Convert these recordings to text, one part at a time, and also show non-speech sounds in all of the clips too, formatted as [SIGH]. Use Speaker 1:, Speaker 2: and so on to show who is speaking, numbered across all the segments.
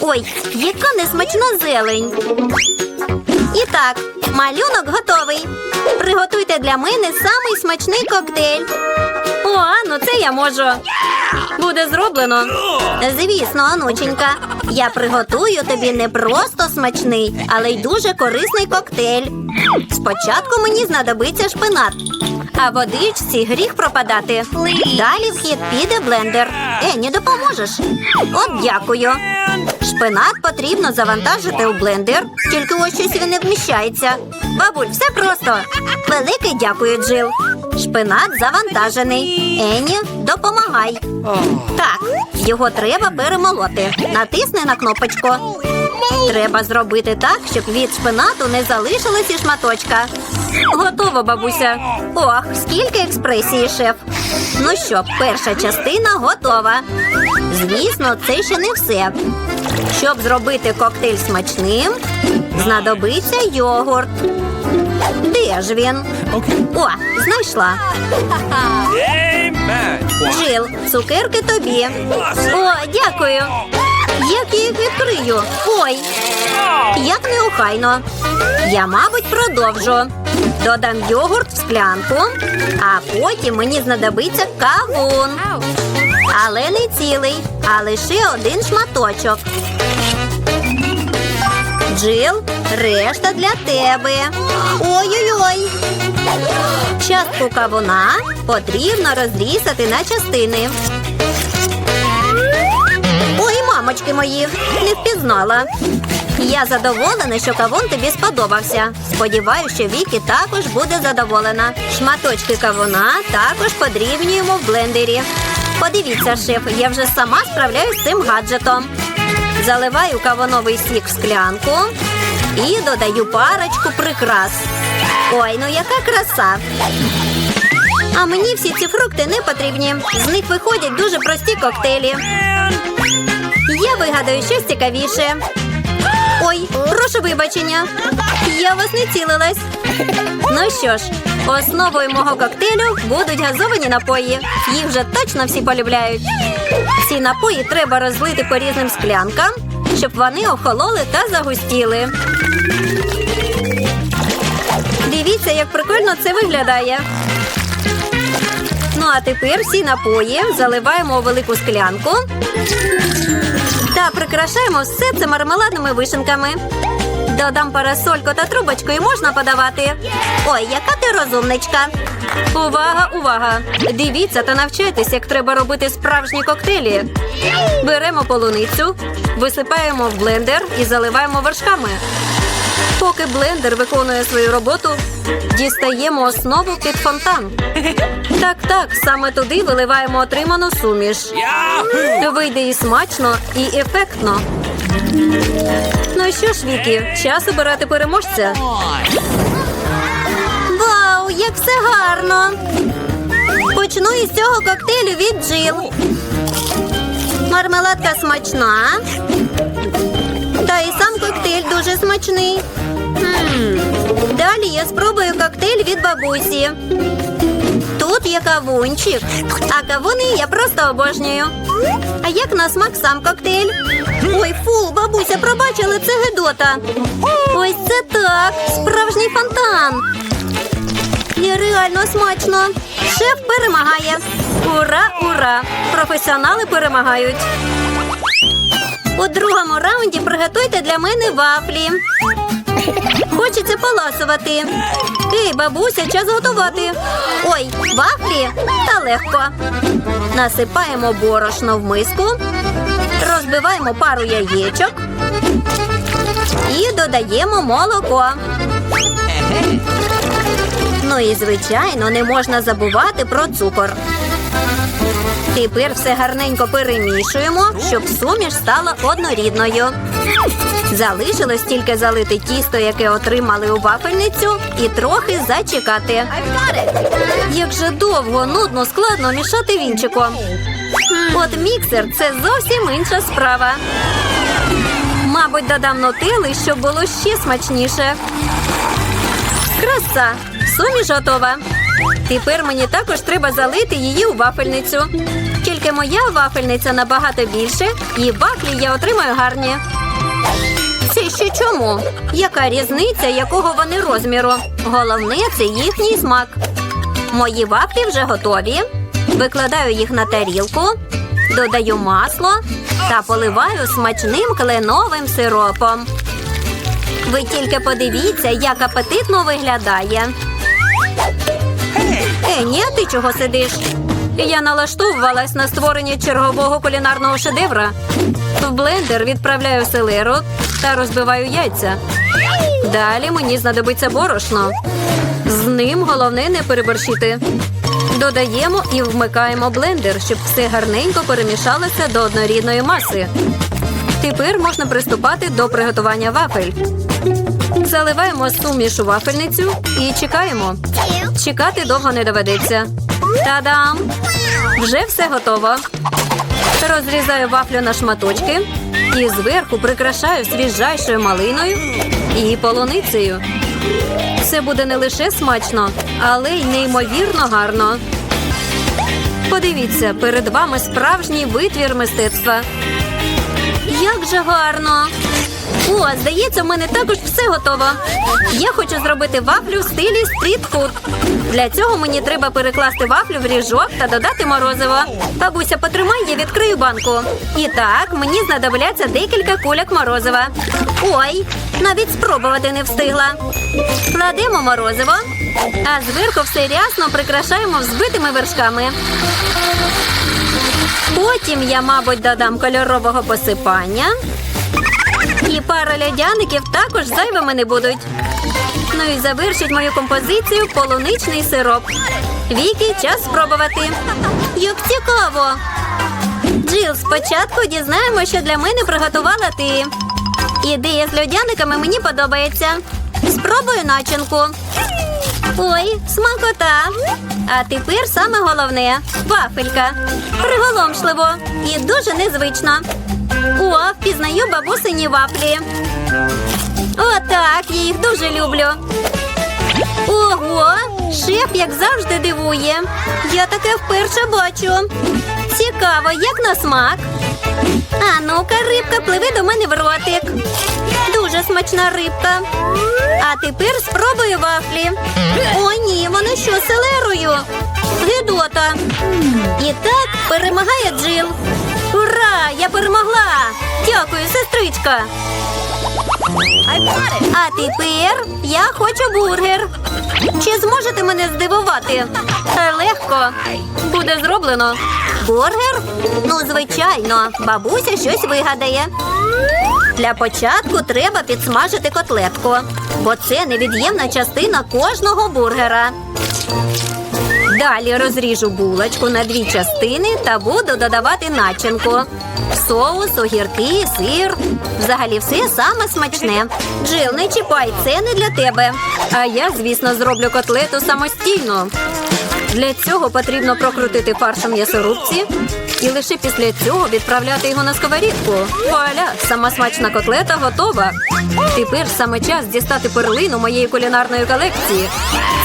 Speaker 1: Ой, яка несмачна зелень. І так, малюнок готовий. Приготуйте для мене самий смачний коктейль. О, ну це я можу. Буде зроблено. Звісно, онученька. Я приготую тобі не просто смачний, але й дуже корисний коктейль. Спочатку мені знадобиться шпинат, а водичці гріх пропадати. Далі в хід піде блендер. Ені, допоможеш? От дякую. Шпинат потрібно завантажити у блендер, тільки ось щось він не вміщається. Бабуль, все просто. Велике дякую, Джил. Шпинат завантажений. Ені, допомагай. Так, його треба перемолоти. Натисни на кнопочку. Треба зробити так, щоб від шпинату не залишилось і шматочка. Готово, бабуся. Ох, скільки експресії, шеф. Ну що, перша частина готова. Звісно, це ще не все. Щоб зробити коктейль смачним, знадобиться йогурт. Де ж він? О, знайшла. Джил, цукерки тобі. О, дякую. Як я їх відкрию? Ой, як неохайно. Я, мабуть, продовжу. Додам йогурт в склянку, а потім мені знадобиться кавун. Але не цілий, а лише один шматочок. Джил, решта для тебе. Ой-ой-ой. Частку кавуна потрібно розрізати на частини. Мамочки мої, не впізнала. Я задоволена, що кавун тобі сподобався. Сподіваюся, що Вікі також буде задоволена. Шматочки кавуна також подрібнюємо в блендері. Подивіться, шеф, я вже сама справляюсь з цим гаджетом. Заливаю кавуновий сік в склянку і додаю парочку прикрас. Ой, ну яка краса! А мені всі ці фрукти не потрібні. З них виходять дуже прості коктейлі. Я вигадаю щось цікавіше. Ой, прошу вибачення. Я вас не цілилась. Ну що ж, основою мого коктейлю будуть газовані напої. Їх вже точно всі полюбляють. Ці напої треба розлити по різним склянкам, щоб вони охололи та загустіли. Дивіться, як прикольно це виглядає. Ну а тепер всі напої заливаємо у велику склянку та прикрашаємо все це мармеладними вишенками. Додам парасольку та трубочку і можна подавати. Ой, яка ти розумничка. Увага, увага! Дивіться та навчайтесь, як треба робити справжні коктейлі. Беремо полуницю, висипаємо в блендер і заливаємо вершками. Поки блендер виконує свою роботу, дістаємо основу під фонтан. Так, так, саме туди виливаємо отриману суміш. Вийде і смачно, і ефектно. Ну що ж, Вікі, час обирати переможця. Вау, як все гарно! Почну із цього коктейлю від Джил. Мармеладка смачна. Та і сам коктейль дуже смачний. Далі я спробую коктейль від бабусі. Тут є кавунчик, а кавуни я просто обожнюю. А як на смак сам коктейль? Ой, фу, бабуся, пробачили, це гидота. Ось це так, справжній фонтан. І реально смачно. Шеф перемагає. Ура, ура! Професіонали перемагають. У другому раунді приготуйте для мене вафлі. Хочеться поласувати. Ей, бабуся, час готувати. Ой, вафлі та легко. Насипаємо борошно в миску, розбиваємо пару яєчок і додаємо молоко. Ну і звичайно, не можна забувати про цукор. Тепер все гарненько перемішуємо, щоб суміш стала однорідною. Залишилось тільки залити тісто, яке отримали у вафельницю, і трохи зачекати. Як же довго, нудно, складно мішати вінчиком. От міксер це зовсім інша справа. Мабуть, додам нутели, щоб було ще смачніше. Краса! Суміш готова. Тепер мені також треба залити її у вафельницю. Тільки моя вафельниця набагато більше, і вафлі я отримаю гарні. Це ще чому? Яка різниця, якого вони розміру? Головне це їхній смак. Мої вафлі вже готові. Викладаю їх на тарілку, додаю масло та поливаю смачним кленовим сиропом. Ви тільки подивіться, як апетитно виглядає. Ені, а ти чого сидиш? Я налаштовувалась на створення чергового кулінарного шедевра. В блендер відправляю селеру та розбиваю яйця. Далі мені знадобиться борошно. З ним головне не переборщити. Додаємо і вмикаємо блендер, щоб все гарненько перемішалося до однорідної маси. Тепер можна приступати до приготування вафель. Заливаємо суміш у вафельницю і чекаємо. Чекати довго не доведеться. Та-дам! Вже все готово. Розрізаю вафлю на шматочки і зверху прикрашаю свіжайшою малиною і полуницею. Це буде не лише смачно, але й неймовірно гарно. Подивіться, перед вами справжній витвір мистецтва. Як же гарно! О, здається, в мене також все готово. Я хочу зробити вафлю в стилі стрітфуд. Для цього мені треба перекласти вафлю в ріжок та додати морозиво. Бабуся, потримай, я відкрию банку. І так, мені знадобляться декілька кульок морозива. Ой, навіть спробувати не встигла. Кладемо морозиво, а зверху все рясно прикрашаємо взбитими вершками. Потім я, мабуть, додам кольорового посипання. І пара льодяників також зайвими не будуть. Ну і завершить мою композицію полуничний сироп. Вікі, час спробувати. Як цікаво. Джил, спочатку дізнаємо, що для мене приготувала ти. Ідея з льодяниками мені подобається. Спробую начинку. Ой, смакота. А тепер саме головне вафелька. Приголомшливо і дуже незвично. О, впізнаю бабусині вафлі. Отак, я їх дуже люблю. Ого, шеф, як завжди, дивує. Я таке вперше бачу. Цікаво, як на смак. А ну-ка, рибка, пливи до мене в ротик. Дуже смачна рибка. А тепер спробую вафлі. О, ні, вона що, селерою? Гидота. І так перемагає Джил. Ура! Я перемогла! Дякую, сестричка. А тепер я хочу бургер. Чи зможете мене здивувати? Легко. Буде зроблено. Бургер? Ну, звичайно, бабуся щось вигадає. Для початку треба підсмажити котлетку, бо це невід'ємна частина кожного бургера. Далі розріжу булочку на дві частини та буду додавати начинку. Соус, огірки, сир. Взагалі все саме смачне. Джил, не чіпай, це не для тебе. А я, звісно, зроблю котлету самостійно. Для цього потрібно прокрутити фаршем м'ясорубці і лише після цього відправляти його на сковорідку. Вуаля, сама смачна котлета готова. Тепер саме час дістати перлину моєї кулінарної колекції.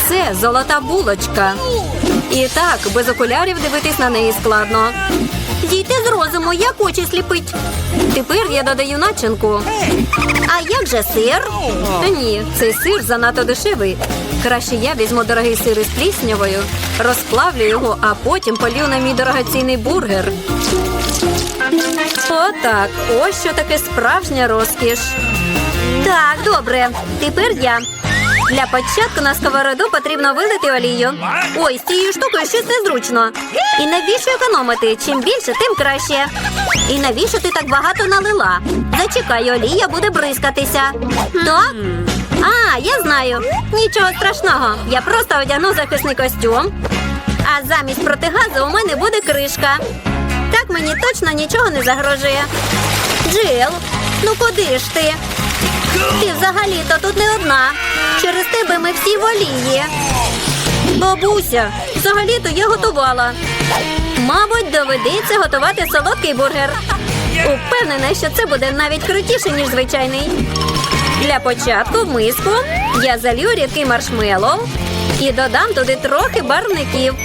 Speaker 1: Це золота булочка. І так, без окулярів дивитись на неї складно. Дійте з розуму, як очі сліпить. Тепер я додаю начинку. А як же сир? Та ні, цей сир занадто дешевий. Краще я візьму дорогий сир із пліснявою, розплавлю його, а потім полью на мій дорогоцінний бургер. Отак. Ось що таке справжня розкіш. Так, добре. Тепер я. Для початку на сковороду потрібно вилити олію. Ой, з цією штукою щось незручно. І навіщо економити? Чим більше, тим краще. І навіщо ти так багато налила? Зачекай, олія буде бризкатися. Так? А, я знаю. Нічого страшного. Я просто одягну захисний костюм. А замість протигазу у мене буде кришка. Так мені точно нічого не загрожує. Джил, ну куди ж ти? Ти взагалі-то тут не одна. Через тебе ми всі в олії. Бабуся, взагалі-то я готувала. Мабуть, доведеться готувати солодкий бургер. Упевнена, що це буде навіть крутіше, ніж звичайний. Для початку в миску я залью рідкий маршмеллоу і додам туди трохи барвників.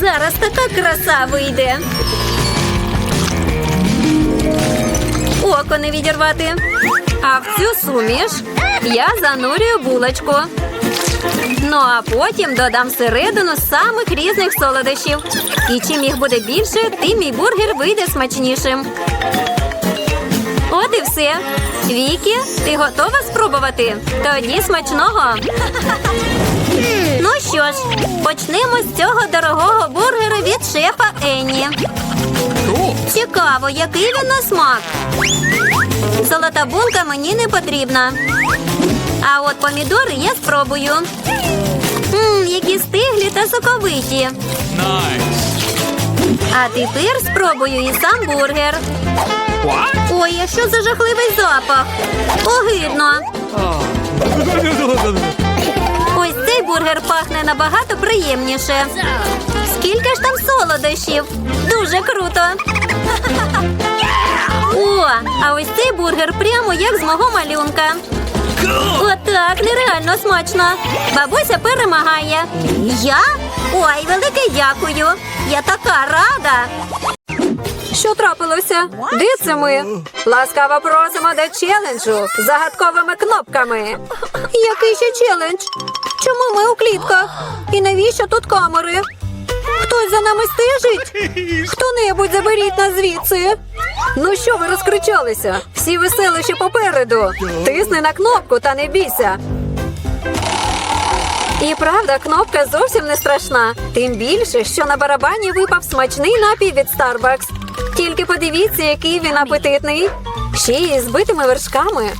Speaker 1: Зараз така краса вийде. Око не відірвати. А в цю суміш я занурюю булочку. Ну а потім додам всередину самих різних солодощів. І чим їх буде більше, тим мій бургер вийде смачнішим. От і все. Вікі, ти готова спробувати? Тоді смачного. Ну що ж, почнемо з цього дорогого бургера від шефа Енні. Цікаво, який він на смак. Золота булка мені не потрібна. А от помідори я спробую. Мм, які стиглі та соковиті. А тепер спробую і сам бургер. Ой, а що за жахливий запах? Огидно. Ось цей бургер пахне набагато приємніше. Скільки ж там солодощів? Дуже круто. [LAUGHS] А ось цей бургер прямо як з мого малюнка. Отак, нереально смачно. Бабуся перемагає. Я? Ой, велике дякую. Я така рада. Що трапилося? Де це ми? Ласкаво просимо до челенджу з загадковими кнопками. Який ще челендж? Чому ми у клітках? І навіщо тут камери? Хтось за нами стежить? Хто-небудь заберіть нас звідси. Ну що ви розкричалися? Всі веселищі попереду. Тисни на кнопку та не бійся. І правда, кнопка зовсім не страшна. Тим більше, що на барабані випав смачний напій від Starbucks. Тільки подивіться, який він апетитний. Ще й з битими вершками.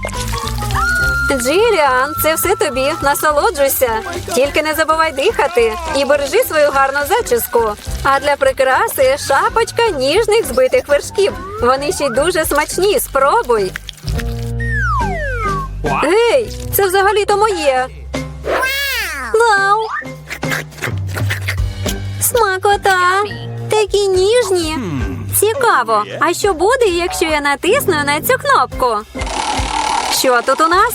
Speaker 1: Джиліан, це все тобі. Насолоджуйся. Тільки не забувай дихати і бережи свою гарну зачіску. А для прикраси шапочка ніжних збитих вершків. Вони ще й дуже смачні. Спробуй. Гей, це взагалі-то моє. Вау! Смакота! Такі ніжні. Цікаво. А що буде, якщо я натисну на цю кнопку? Що тут у нас?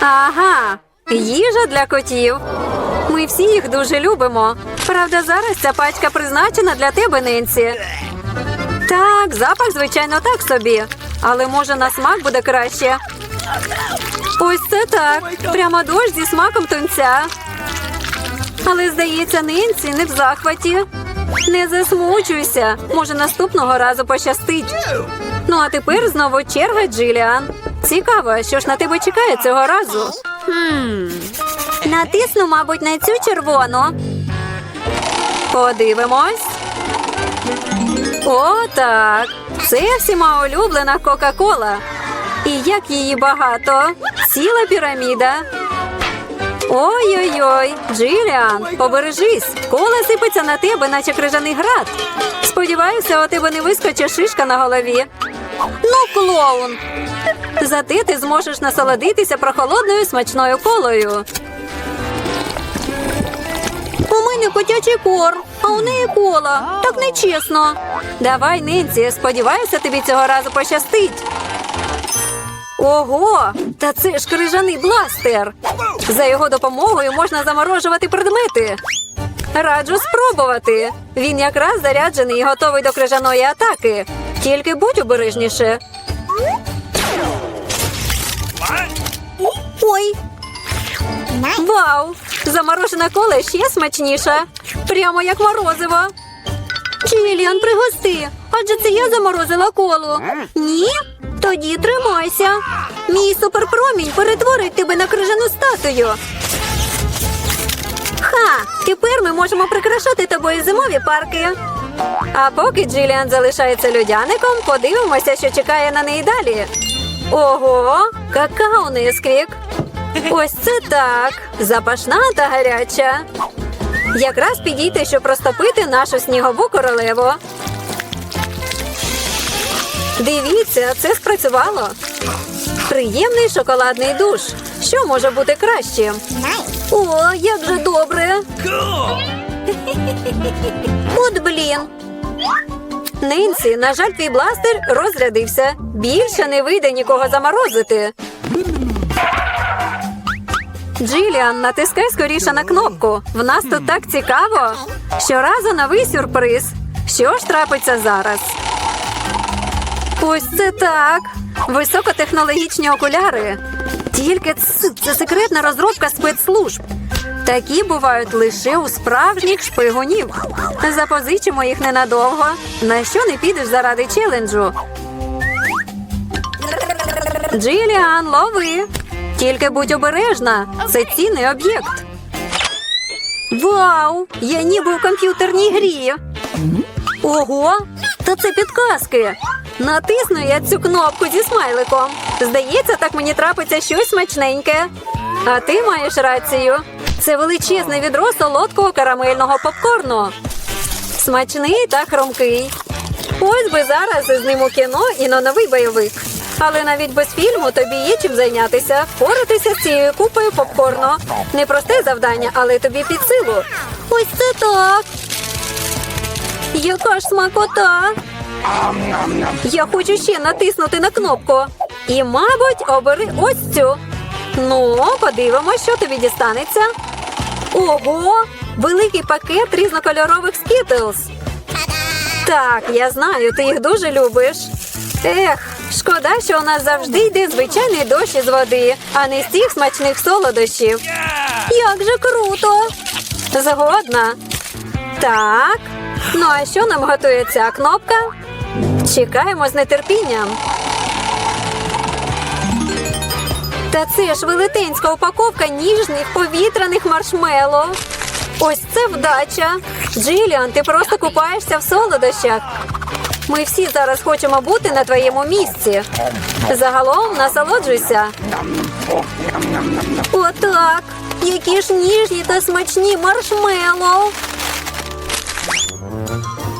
Speaker 1: Ага, їжа для котів. Ми всі їх дуже любимо. Правда, зараз ця пачка призначена для тебе, Ненсі. Так, запах, звичайно, так собі. Але може на смак буде краще. Ось це так. Прямо дощ зі смаком тунця. Але, здається, Ненсі не в захваті. Не засмучуйся. Може, наступного разу пощастить. Ну, а тепер знову черга Джиліан. Цікаво, що ж на тебе чекає цього разу. Хм. Натисну, мабуть, на цю червону. Подивимось. О, так. Це всіма улюблена Кока-Кола. І як її багато. Ціла піраміда. Ой-ой-ой, Джиліан, побережись. Кола сипеться на тебе, наче крижаний град. Сподіваюся, у тебе не вискочить шишка на голові. Ну, клоун. Зате ти зможеш насолодитися прохолодною смачною колою. У мене котячий корм, а у неї кола. Так нечесно. Давай, Нинці, сподіваюся, тобі цього разу пощастить. Ого, та це ж крижаний бластер. За його допомогою можна заморожувати предмети. Раджу спробувати. Він якраз заряджений і готовий до крижаної атаки. Тільки будь обережніше. Ой. Вау! Заморожена кола ще смачніша. Прямо як морозиво. Чиліан, пригости. Адже це я заморозила колу. Ні? Тоді тримайся. Мій суперпромінь перетворить тебе на крижану статую. Ха! Тепер ми можемо прикрашати тобою зимові парки. А поки Джиліан залишається людяником, подивимося, що чекає на неї далі. Ого, какао несквік. Ось це так. Запашна та гаряча. Якраз підійти, щоб розтопити нашу снігову королеву. Дивіться, це спрацювало. Приємний шоколадний душ. Що може бути краще? О, як же добре. [LAUGHS] От блін. Нинсі, на жаль, твій бластер розрядився. Більше не вийде нікого заморозити. Джиліан, натискай скоріше на кнопку. В нас тут так цікаво. Щоразу новий сюрприз. Що ж трапиться зараз? Ось це так. Високотехнологічні окуляри. Тільки ц- це секретна розробка спецслужб. Такі бувають лише у справжніх шпигунів. Запозичимо їх ненадовго. На що не підеш заради челенджу? Джиліан, лови. Тільки будь обережна. Це цінний об'єкт. Вау! Я ніби у комп'ютерній грі. Ого! Та це підказки. Натисну я цю кнопку зі смайликом. Здається, так мені трапиться щось смачненьке. А ти маєш рацію. Це величезне відро солодкого карамельного попкорну. Смачний та хромкий. Ось би зараз із ним у кіно і на новий бойовик. Але навіть без фільму тобі є чим зайнятися, впоратися з цією купою попкорну. Непросте завдання, але тобі під силу. Ось це так. Яка ж смакота. Я хочу ще натиснути на кнопку. І, мабуть, обери ось цю. Ну, подивимось, що тобі дістанеться. Ого! Великий пакет різнокольорових скітлз. Так, я знаю, ти їх дуже любиш. Ех, шкода, що у нас завжди йде звичайний дощ із води, а не з цих смачних солодощів. Як же круто! Згодна. Так. Ну а що нам готує ця кнопка? Чекаємо з нетерпінням. Та це ж велетенська упаковка ніжних повітряних маршмело. Ось це вдача. Джиліан, ти просто купаєшся в солодощах. Ми всі зараз хочемо бути на твоєму місці. Загалом насолоджуйся. Отак. Які ж ніжні та смачні маршмело.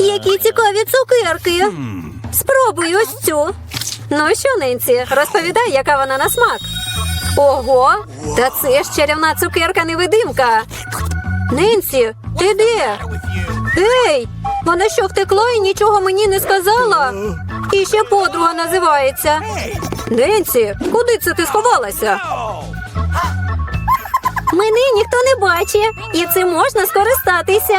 Speaker 1: Які цікаві цукерки! Спробуй ось цю. Ну що, Ненсі, розповідай, яка вона на смак. Ого, та це ж чарівна цукерка невидимка. Ненсі, ти де? Ей, вона що втекла і нічого мені не сказала? І ще подруга називається. Ненсі, куди це ти сховалася? Мене ніхто не бачить, і цим можна скористатися.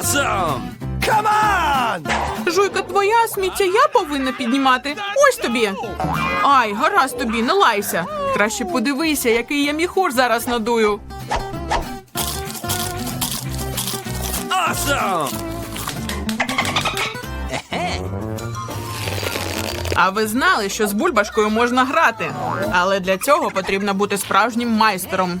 Speaker 2: Awesome! Come on!
Speaker 3: Жуйка твоя, сміття я повинна піднімати. Ось тобі. Ай, гаразд тобі, не лайся. Краще подивися, який я міхур зараз надую.
Speaker 2: Awesome!
Speaker 3: А ви знали, що з бульбашкою можна грати, але для цього потрібно бути справжнім майстером.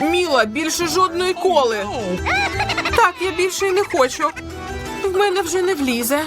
Speaker 3: Міла, більше жодної коли. Так, я більше й не хочу. В мене вже не влізе.